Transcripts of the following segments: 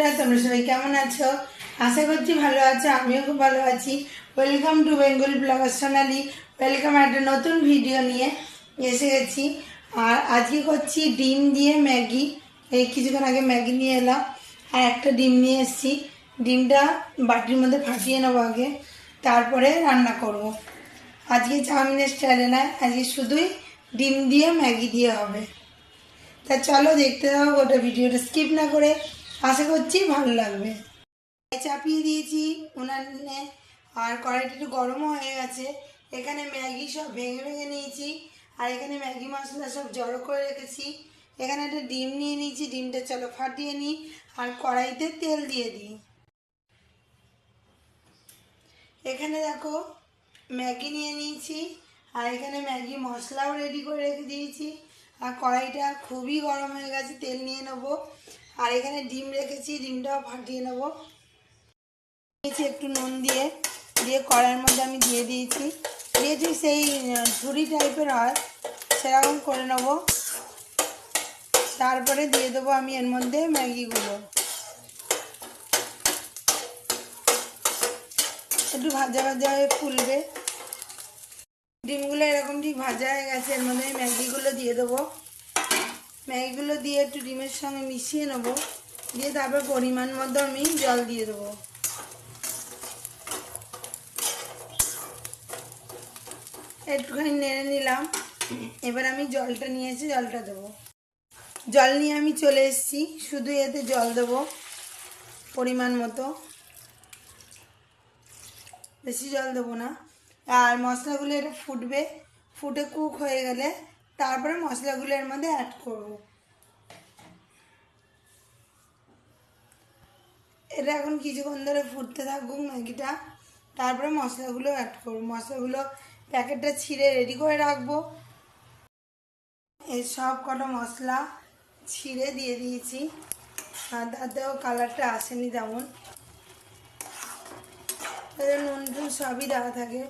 বন্ধুরা তোমরা সবাই কেমন আছো? আশা করছি ভালো আছো, আমিও খুব ভালো আছি। Welcome to Bengal blogger Sonali welcome একটা নতুন ভিডিও নিয়ে এসে গেছি। আর আজকে করছি ডিম দিয়ে ম্যাগি। এই কিছুক্ষণ আগে ম্যাগি নিয়ে এলাম, আর একটা ডিম নিয়ে এসেছি। ডিমটা বাটির মধ্যে ফাটিয়ে নেব আগে, তারপরে রান্না করব। আজকে চাউমিনের স্টাইলে না, আজকে শুধুই ডিম দিয়ে ম্যাগি দিয়ে হবে। তা চলো দেখতে থাকো, গোটা ভিডিওটা স্কিপ না করে আশা করছি ভালো লাগবে। চাপিয়ে দিয়েছি, উনানে আর কড়াইটা একটু গরমও হয়ে গেছে। এখানে ম্যাগি সব ভেঙে ভেঙে নিয়েছি। আর এখানে ম্যাগি মশলা সব জড়ো করে রেখেছি। এখানে একটা ডিম নিয়ে নিয়েছি, ডিমটা চলো ফাটিয়ে নিই। আর কড়াইতে তেল দিয়ে দিই। এখানে দেখো ম্যাগি নিয়ে নিয়েছি। আর এখানে ম্যাগি মশলাও রেডি করে রেখে দিয়েছি। আর কড়াইটা খুবই গরম হয়ে গেছে, তেল নিয়ে নেব। আর এখানে ডিম রেখেছি, ডিমটাও ফাটিয়ে নেব। দিয়েছি একটু নুন দিয়ে দিয়ে কড়াইয়ের মধ্যে আমি দিয়ে দিয়েছি। দিয়েছি সেই ঝুড়ি টাইপের হয়, সেরকম করে নেব। তারপরে দিয়ে দেবো আমি এর মধ্যে ম্যাগিগুলো। একটু ভাজা ভাজা হয়ে ফুলবে। ডিমগুলো এরকম ঠিক ভাজা হয়ে গেছে, এর মধ্যে ম্যাগিগুলো দিয়ে দেবো। ম্যাগিগুলো দিয়ে একটু ডিমের সঙ্গে মিশিয়ে নেব। দিয়ে তারপর পরিমাণ মতো আমি জল দিয়ে দেবো। একটুখানি নেড়ে নিলাম। এবার আমি জলটা নিয়ে এসে জলটা দেবো। জল নিয়ে আমি চলে এসেছি। শুধু এতে জল দেবো পরিমাণ মতো। বেশি জল দেবো না। আর মশলাগুলো এটা ফুটবে। ফুটে কুক হয়ে গেলে তারপরে মশলাগুলো এর মধ্যে অ্যাড করব। এটা এখন কিছুক্ষণ ধরে ফুটতে থাকুক ম্যাগিটা। তারপরে মশলাগুলো অ্যাড করব। মশলাগুলো প্যাকেটটা ছিঁড়ে রেডি করে রাখব। এই সব কটা মশলা ছিঁড়ে দিয়ে দিয়েছি। আর তাতেও কালারটা আসেনি তেমন। নুন টুন সবই দেওয়া থাকে।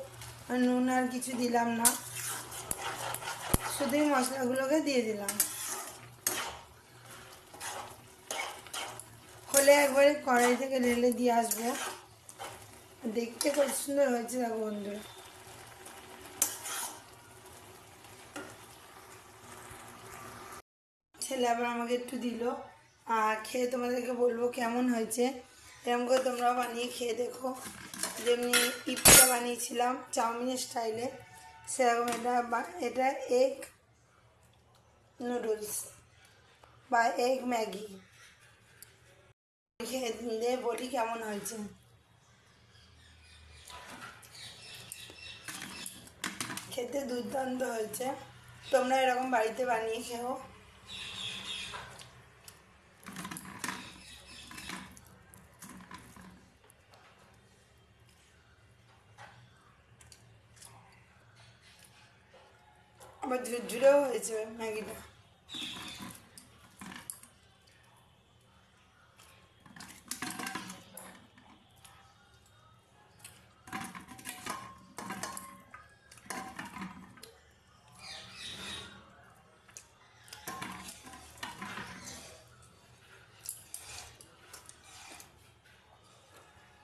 আর নুন আর কিছু দিলাম না। শুধুই মশলাগুলোকে দিয়ে দিলাম। হলে একবারে কড়াই থেকে ঢেলে দিয়ে আসব। দেখতে কত সুন্দর হয়েছে দেখো বন্ধুরা। ছেলে আবার আমাকে একটু দিল। আর খেয়ে তোমাদেরকে বলব কেমন হয়েছে। এরকম করে তোমরাও বানিয়ে খেয়ে দেখো। যেমনি ইপটা বানিয়েছিলাম, চাউমিনের স্টাইলে। সেরকম এটা বা- এটা এগ নুডলস বা এগ ম্যাগি। খেয়ে বলি কেমন হয়েছে। খেতে দুর্দান্ত হয়েছে। তোমরা এরকম বাড়িতে বানিয়ে খেও। আবার ঝুরঝুরেও হয়েছে ম্যাগিটা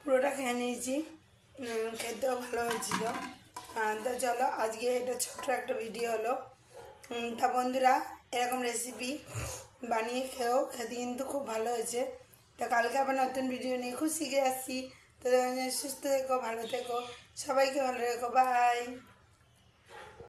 পুরোটা খেয়ে নিয়েছি খেতেও ভালো হয়েছিল তো চলো, আজকে এটা ছোট্ট একটা ভিডিও হলো। তা বন্ধুরা, এরকম রেসিপি বানিয়ে খেয়েও খেতে কিন্তু খুব ভালো হয়েছে। তো কালকে আবার নতুন ভিডিও নিয়ে খুব শিখে আসছি। তো সুস্থ থেকো, ভালো থেকো, সবাইকে ভালো রেখো বাই